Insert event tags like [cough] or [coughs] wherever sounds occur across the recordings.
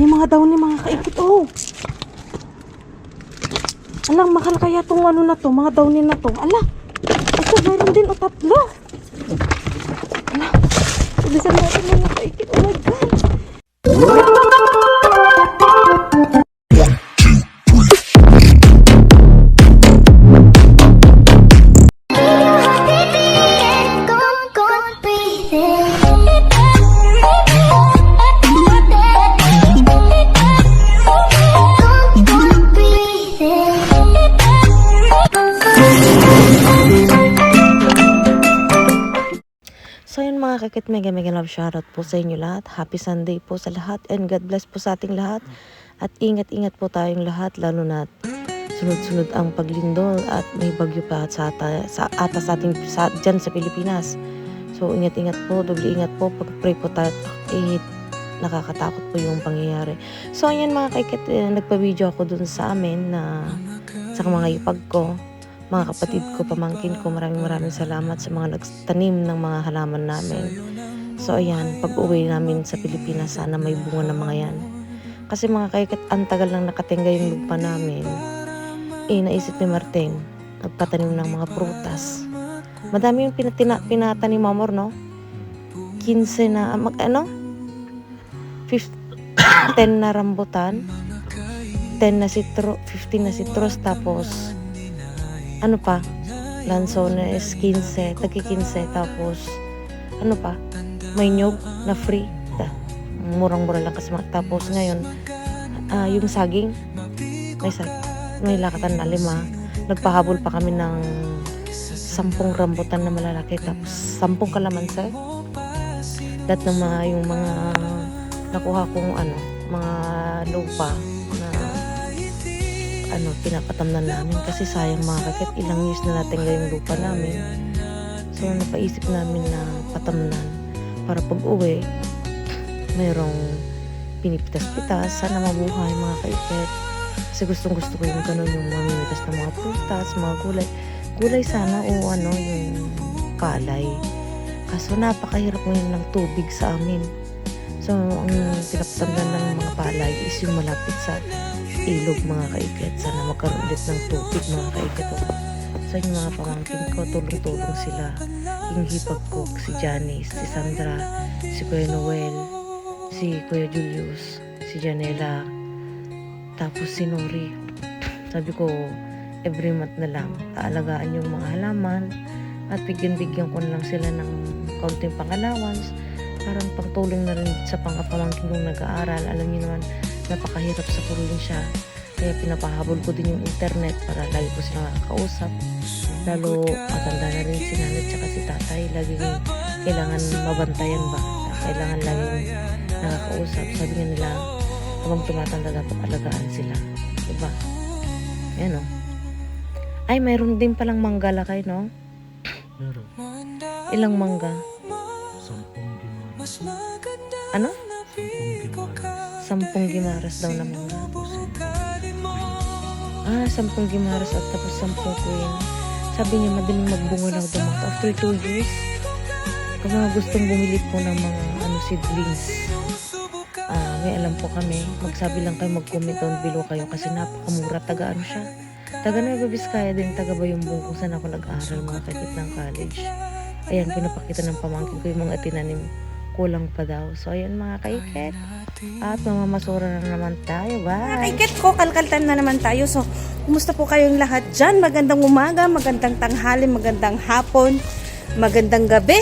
May mga daw ni mga kaikit. Oh. Alang, mahal kaya tong ano na to, mga downy na to. Ala, ito meron din o tatlo. Ala, ibisan natin mga kaikit. Oh my God. So yun mga kakit, mega mega love shoutout po sa inyo lahat. Happy Sunday po sa lahat and God bless po sa ating lahat. At ingat-ingat po tayong lahat lalo na sunod-sunod ang paglindol at may bagyo pa sa, ata, sa ata sa ating sa, dyan sa Pilipinas. So ingat-ingat po, doble ingat po, pag-pray po tayo eh, nakakatakot po yung pangyayari. So ayan mga kakit, eh, nagpa-video ako dun sa amin na sa mga ipag ko mga kapatid ko, pamangkin ko, maraming maraming salamat sa mga nagtanim ng mga halaman namin. So ayan, pag uwi namin sa Pilipinas, sana may bunga ng mga yan. Kasi mga kaikat, ang tagal lang nakatingga yung lupa namin. Eh, naisip ni Martin, nagpatanim ng mga prutas. Madami yung pinatina, pinatanim mamor, no? 15 na, mag, ano? 15, 10 [coughs] na rambutan, 10 na citro, 15 na citrus, tapos ano pa, lansones 15, tagi 15, tapos, ano pa, may nyog na free. Murang-mura lang kasi. Tapos ngayon, ah, yung saging, may, sag, may lakatan na lima. Nagpahabol pa kami ng sampung rambutan na malalaki, tapos sampung kalamansa. Lahat ng mga, yung mga nakuha kong ano, mga lupa ano, pinapatamnan namin kasi sayang mga kakit, ilang years na natin yung lupa namin. So, napaisip namin na patamnan para pag uwi, mayroong pinipitas-pitas, sana mabuhay mga kaikit. Kasi gustong gusto ko yung ganun, yung mamimitas ng mga prutas, mga gulay. Gulay sana o ano, yung palay. Kaso napakahirap ngayon ng tubig sa amin. So, ang pinapatamnan ng mga palay is yung malapit sa ilog mga kaikit. Sana magkaroon ulit ng tubig mga kaikit. So yung mga pamangkin ko, tulong-tulong sila. Yung hipag ko, si Janice, si Sandra, si Kuya Noel, si Kuya Julius, si Janela, tapos si Nori. Sabi ko, every month na lang, aalagaan yung mga halaman at bigyan-bigyan ko na lang sila ng kaunting pang-allowance parang pagtulong na rin sa pangkapamangkin kong nag-aaral. Alam niyo naman, napakahirap sa probinsya. Kaya pinapahabol ko din yung internet para lagi ko sila nakakausap. Lalo matanda na rin si nanay tsaka si tatay. Lagi kailangan mabantayan ba? Kailangan lagi nakakausap. Sabi nga nila, habang tumatanda dapat alagaan sila. Diba? Ayan o. Ay, mayroon din palang manggala kayo, no? Meron. Ilang mangga? Sampung gimaras. Ano? Sampung. Sampung gimaras daw mangga. Tapos Ah, sampung gimaras at tapos sampung queen. Sabi niya madaling magbunga lang daw mga after 2 years. Kung mga gustong bumili po ng mga ano seedlings, ah, may alam po kami. Magsabi lang kayo, mag-comment down below kayo kasi napakamura. Taga ano siya? Taga Nueva Vizcaya din, taga Bayumbong kung saan ako nag-aaral mga kakit ng college. Ayan, pinapakita ng pamangkin ko yung mga tinanim. Kulang pa daw. So, ayan mga kaiket. At mamamasura na naman tayo. Bye! Kaikit ko, kalkaltan na naman tayo. So, kumusta po kayong lahat dyan? Magandang umaga, magandang tanghali, magandang hapon, magandang gabi.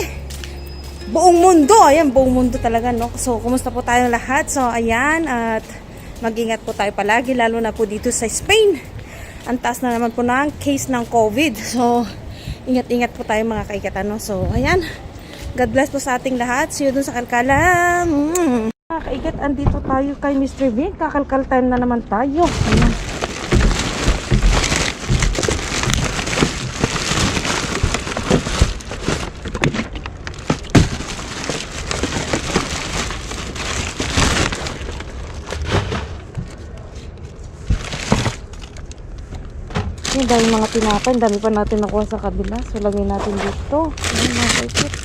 Buong mundo, ayan, buong mundo talaga, no? So, kumusta po tayong lahat? So, ayan, at mag-ingat po tayo palagi, lalo na po dito sa Spain. Ang taas na naman po ng case ng COVID. So, ingat-ingat po tayo mga kaikatan, no? So, ayan, God bless po sa ating lahat. See you dun sa Kalkala. Mm. Mga kaigat, andito tayo kay Mr. Vin. Kakalkal time na naman tayo. Ayan. Yung dami mga tinapay, ang dami pa natin nakuha sa kabila. So, lagay natin dito. Ayan mga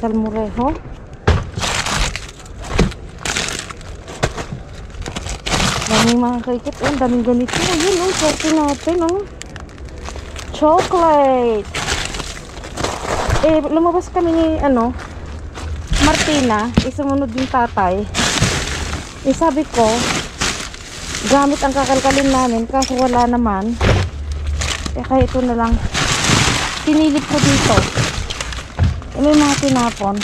salmorejo. Daming mga kaikit. Oh, daming ganito. Ayun, oh. Swerte natin, oh. Chocolate. Eh, lumabas kami ni, ano, Martina. Isumunod yung tatay. Eh, sabi ko, gamit ang kakalkalin namin. Kaso wala naman. Eh, kaya ito na lang. Pinilip ko dito. Eh, may mga tinapon.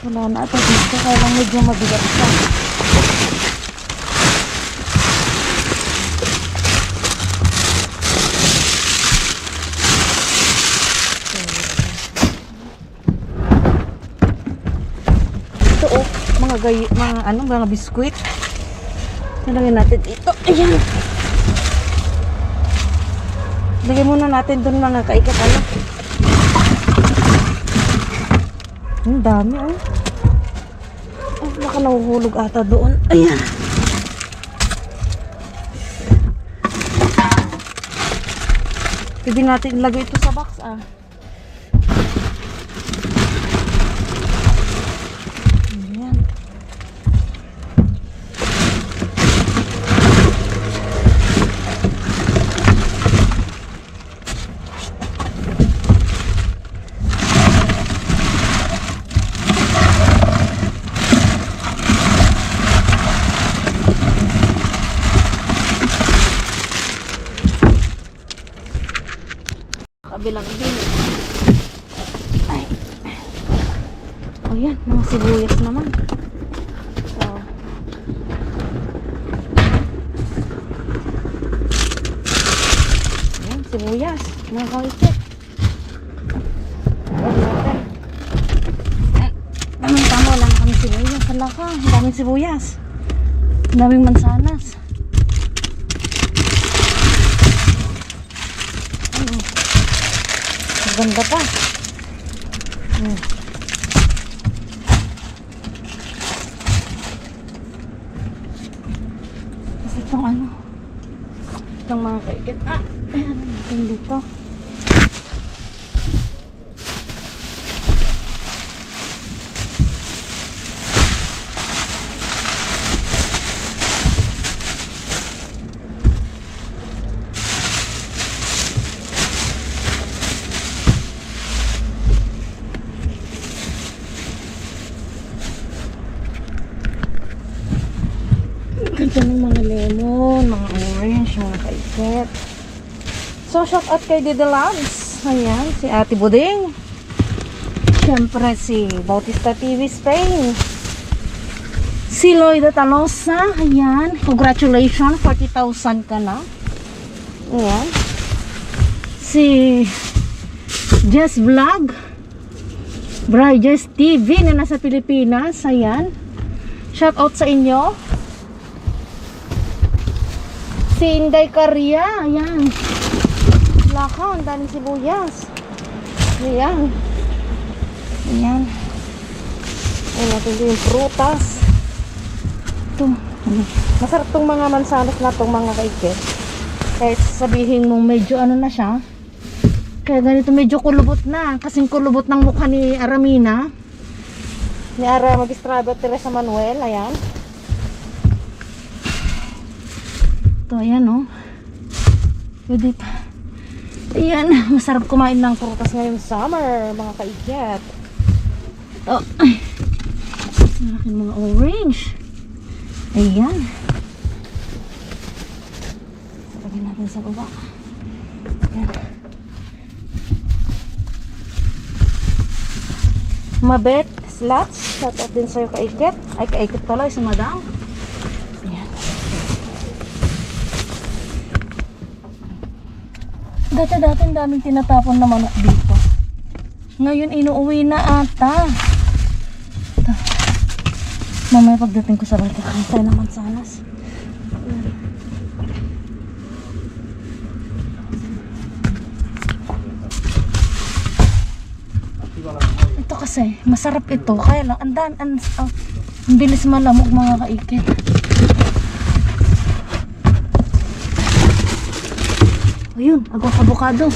Wala na ito dito. Kaya lang medyo mabigat siya. Ito oh, mga gay, mga ano, mga biskuit. Nalagyan natin dito. Ayan. Lagyan muna natin doon mga kaikat ano. Ang dami oh. Oh, baka nahuhulog ata doon. Ayan. Pwede natin ilagay ito sa box ah. Ayan. Kabilang din. Ay. O yan, mga sibuyas naman. So, yan, sibuyas. Mga. Ay, Tamang tama lang kami sibuyas. Hala ka, ang daming sibuyas. Ang daming mansanas. Ano? Maganda pa. Hmm. Kasi itong ano, itong mga kaikit. Ah, ayan, dito. Ganda ng mga lemon, mga orange, mga kaikit. So, shout out kay Dede Labs. Ayan, si Ate Buding. Siyempre, si Bautista TV Spain. Si Lloyda Talosa. Ayan, congratulations. 40,000 ka na. Ayan. Si Jess Vlog. Bri Jess TV na nasa Pilipinas. Ayan. Shout out sa inyo. Si Inday Karya. Ayan. Laka, ang daming sibuyas. Ayan. Ayan. Ayan natin yung prutas. Ito. Ano? Masarap tong mga mansanas na tong mga kaikit. Kahit sabihin mo medyo ano na siya. Kaya ganito medyo kulubot na. Kasing kulubot ng mukha ni Aramina. Ni Ara Magistrado Teresa Manuel. Ayan. Ito, ayan oh. Pwede pa. Ayan, [laughs] masarap kumain ng prutas ngayong summer, mga kaikit. Oh, ay. Ang aking mga orange. Ayan. Lagyan natin sa baba. Ayan. Mabet, slots. Shout out din sa'yo kaikit. Ay, kaikit pala, si madam. Dati-dati ang daming tinatapon na manok dito. Ngayon inuuwi na ata. Ito. Mamaya pagdating ko sa bahay, kakain tayo ng mansanas. Ito kasi, masarap ito. Kaya lang, ang dami, ang, ang, ang bilis malamog mga kaikit. Ayun, agwang avocado.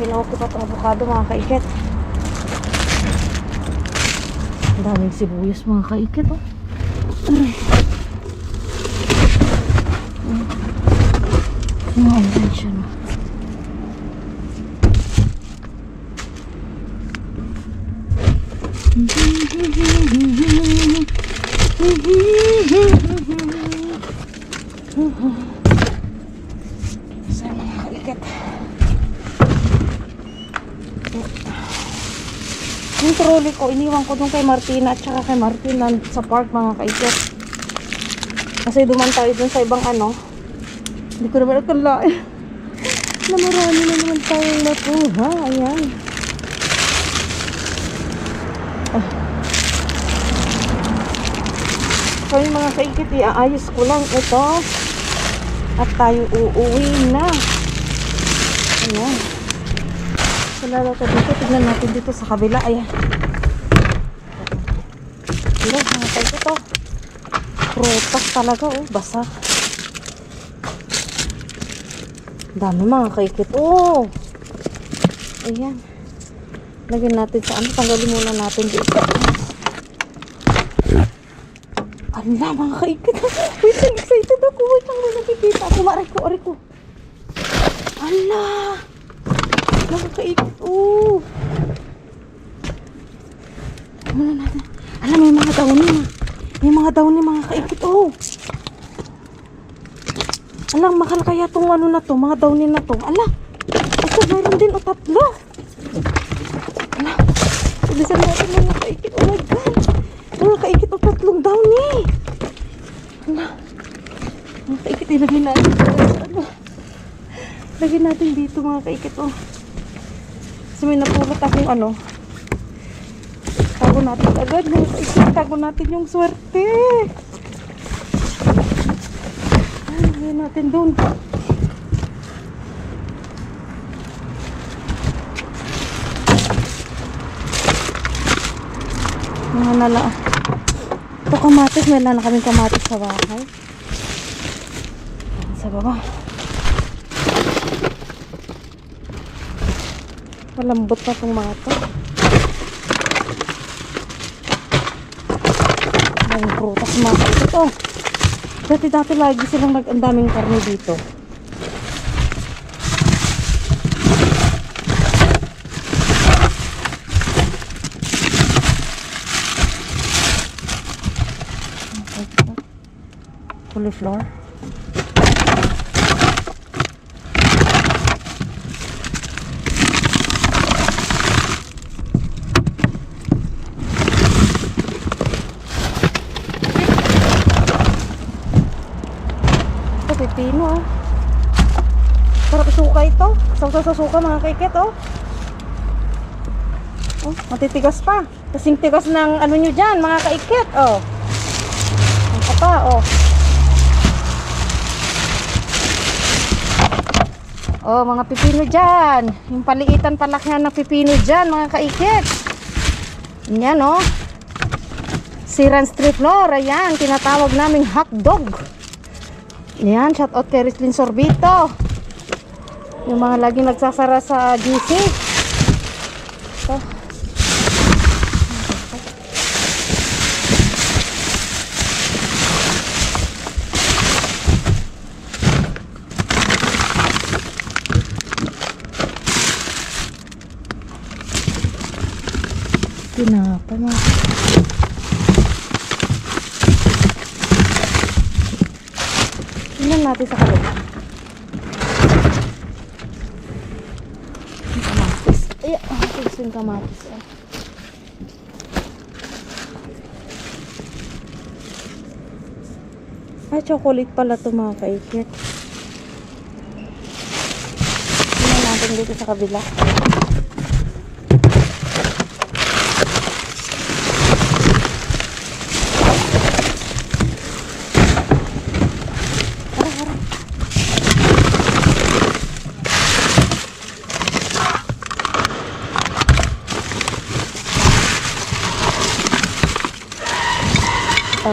Kinuha ko pa itong avocado mga kaikit. Ang daming sibuyas mga kaikit oh. Aray. Mga orange siya no. Saan kaikit? Yung trolley ko, iniwan ko dun kay Martina at saka kay Martin nan- sa park mga kaikit. Kasi duman tayo dun sa ibang ano. Hindi ko naman akalain. [laughs] na marami na naman tayong nakuha. Ayan. Ah. So yung mga kaikit, iaayos ko lang ito. At tayo uuwi na. Ayan. Wala tayo dito. Tignan natin dito sa kabila. Ayan. Ayan, mga tayo ito. Prutas talaga, oh. Basa. Dami mga kaikit. Oh! Ayan. Lagyan natin sa ano. Tanggalin muna natin dito. Ala, mga kaikit. [laughs] Wait, excited ako. Wait may nakikita ako. Maray ko, aray ko. Ala! Mga kaikit. Oh! Muna natin. Alam, may mga downy. May mga downy, mga kaikit. Oh! Alam, kaya tong ano na to, mga downy na to. Ala! Ito, meron din o tatlo. Ala! Ibisan natin mga kaikit. Oh my God! Mga kaikit o tatlong downy. Ala! Mga kaikit, ilagay natin. Ano? Lagyan natin dito mga kaikit. Oh. Kasi may napulot akong ano. Tago natin agad. Mga kaikit, tago natin yung swerte. Ay, lagyan natin doon. Mga nala. Ito kamatis. Meron na kaming kamatis sa bahay. Sa baba. Malambot na itong mga to. Ang prutas mga ito. Oh. Dati-dati lagi silang nag ang daming karne dito. Cauliflower. Ito, pipino ah. Sarap suka ito. Sausaw sa suka mga kaiket oh. Oh, matitigas pa. Kasing tigas ng ano nyo dyan, mga kaiket oh. Ang pa oh. Oh, mga pipino dyan. Yung paliitan palakihan ng pipino dyan, mga kaiket. Yan oh. Siran Street Floor, ayan, tinatawag naming hotdog. Yan, shout out kay Rislin Sorbito. Yung mga laging nagsasara sa GC. Ito. Tinapay mga Tingnan natin sa kabila. Ah, gusto yung kamatis. Ah. Ay, chocolate pala ito mga kaikit. Tingnan natin dito sa kabila.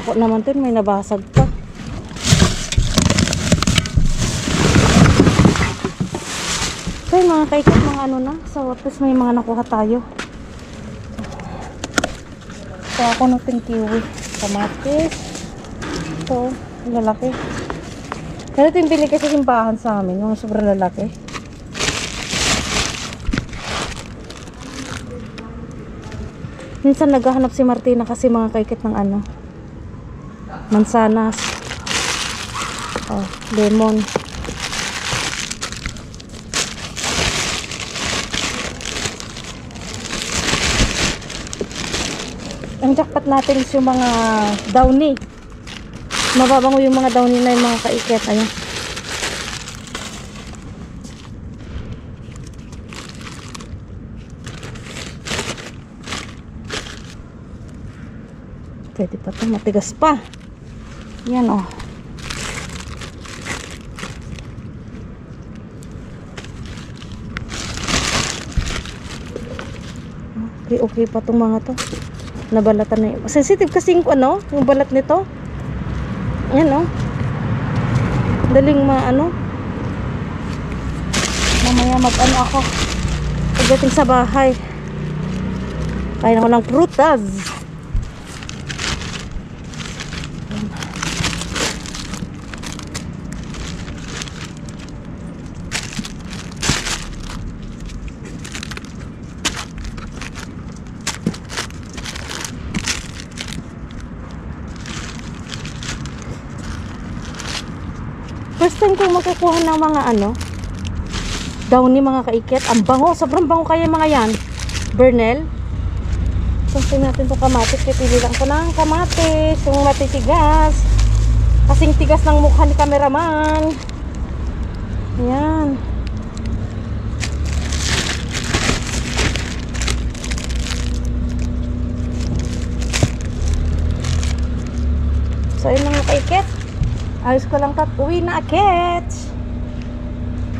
Ako naman to, may nabasag pa. So yung mga kaikot, mga ano na, sa wapas may mga nakuha tayo. So ako natin kiwi, kamatis. Ito, lalaki. Pero ito yung bili kasi simbahan sa amin, yung sobrang lalaki. Minsan naghahanap si Martina kasi mga kaikit ng ano, Mansanas. Oh, lemon. Ang jackpot natin is yung mga downy. Mababango yung mga downy na yung mga kaikit. Ayan. Pwede pa ito. Matigas pa. Yan oh. Okay, okay pa itong mga to. Nabalatan na yun. Sensitive kasi yung ano, yung balat nito. Yan oh. Daling maano. Mamaya mag-ano ako. Pagdating sa bahay. Kain ako ng prutas. First time ko makukuha ng mga ano, downy mga kaikit. Ang bango, sobrang bango kaya mga yan. Bernel. Kasi natin itong kamatis. Pipili lang ko ng kamatis. Yung matitigas. Kasing tigas ng mukha ni kameraman. Ayan. So, yun mga kaikit. Ayos ko lang tat. Uwi na akit.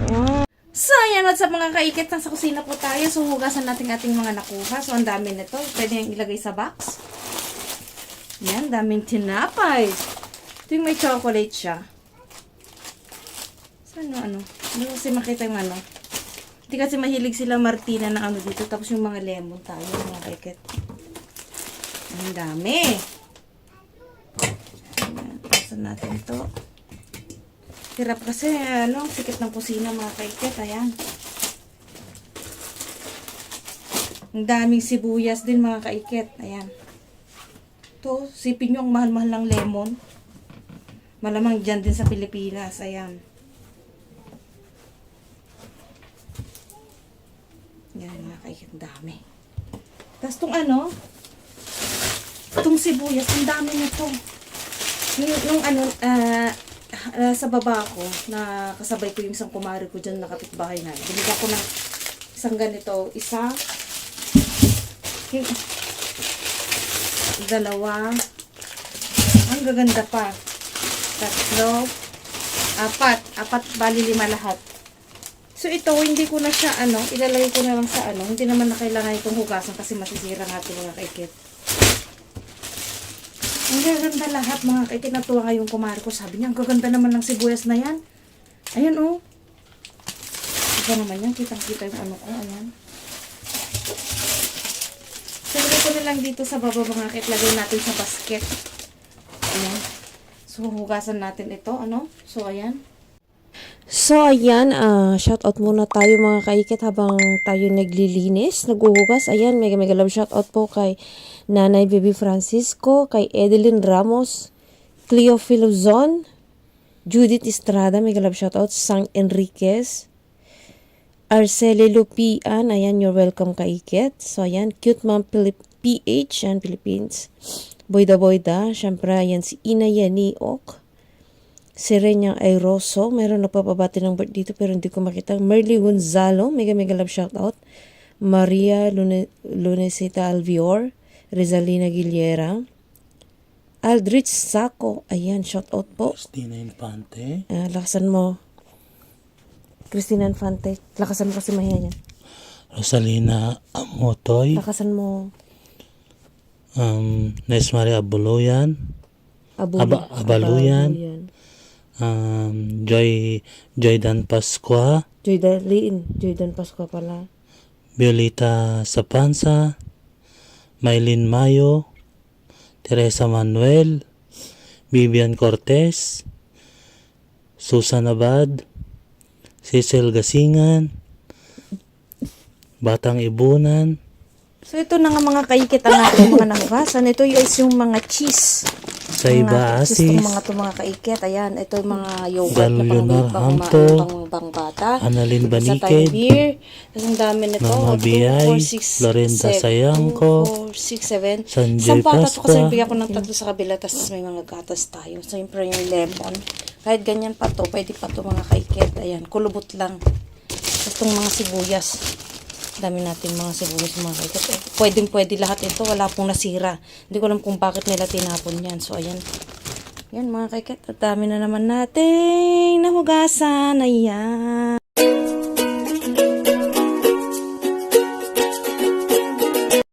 Ayan. So, ayan at sa mga kaikit, nasa kusina po tayo. So, hugasan natin ating mga nakuha. So, ang dami nito. Pwede yung ilagay sa box. Yan, daming tinapay. Ito yung may chocolate siya. So, ano? Hindi kasi makita yung ano. Hindi kasi mahilig sila Martina na ano dito. Tapos yung mga lemon tayo, mga kaikit. Ang dami. Saan natin ito? Hirap kasi, ano, sikit ng kusina mga kaikit. Ayan. Ang daming sibuyas din mga kaikit. Ayan. Ito, sipin nyo ang mahal-mahal ng lemon. Malamang dyan din sa Pilipinas. Ayan. Yan mga kaikit. Dami. Tapos itong ano, itong sibuyas, ang dami nito. Nung, nung ano, ah, ah, sa baba ko, na kasabay ko yung isang kumari ko dyan na kapitbahay na. Binigyan ko ng isang ganito. Isa, dalawa, ang gaganda pa. Tatlo, apat. Apat, bali lima lahat. So ito, hindi ko na siya, ano, ilalagay ko na lang sa ano. Hindi naman na kailangan itong hugasan kasi masisira ito mga kaikit. Ang gaganda lahat mga kaikit. Natuwa nga yung kumari ko. Sabi niya, ang gaganda naman ng sibuyas na yan. Ayan oh. Iba naman yan. Kitang-kita yung ano ko. Ayan. Lagay ko na lang dito sa baba mga kaikit. Lagay natin sa basket. Ayan. So, hugasan natin ito. Ano? So, ayan. So, ayan, ah shoutout muna tayo mga kaikit habang tayo naglilinis, naghuhugas. Ayan, mega mega love shoutout po kay Nanay Baby Francisco, kay Edeline Ramos, Cleo Filozon, Judith Estrada, mega love shoutout, Sang Enriquez, Arceli Lupian, ayan, you're welcome kaikit. So, ayan, Cute Mom Philip PH, yan, Philippines. Boyda Boyda, syempre, ayan, si Ina Yani Ok. Si Renya Airoso, meron nagpapabati ng birth dito pero hindi ko makita. Merly Gonzalo, mega mega love shoutout. Maria Lune, Lunesita Alvior, Rizalina Giliera. Aldrich Sako, ayan, shoutout po. Christina Infante. Ah, lakasan mo. Christina Infante, lakasan mo kasi mahiya yan. Rosalina Amotoy. Lakasan mo. Um, Nes Maria Abuluyan. Abuli, Aba- Abaluyan. Um, Joy, Joydan Pascua, Joy Darlene, Joy Dan Pascua pala. Violeta Sapansa, Maylin Mayo, Teresa Manuel, Vivian Cortez, Susan Abad, Cecil Gasingan, Batang Ibunan, So ito na nga mga kaikit ang ating mga nahugasan. Ito is yung mga cheese. Sa iba asis, itong mga, itong mga kaikit. Ayan, ito yung mga yogurt na Leonor pang, pang, Hamto, pang, pang bata. Isa tayong Baniked, beer. Tapos ang dami nito. Mama Biyay, Lorenta Sayangko, 4, 6, 7. Sanjay Isang bata to kasi Pasta. bigyan ko ng tatlo sa kabila. Tapos may mga gatas tayo. So siyempre yung lemon. Kahit ganyan pa to, pwede pa to mga kaikit. Ayan, kulubot lang. Tapos itong mga sibuyas. Dami natin mga sibuyas mga kaikit. Eh, pwedeng pwede lahat ito. Wala pong nasira. Hindi ko alam kung bakit nila tinapon yan. So ayan. Yan mga kaikit. At dami na naman nating nahugasan. Ayan.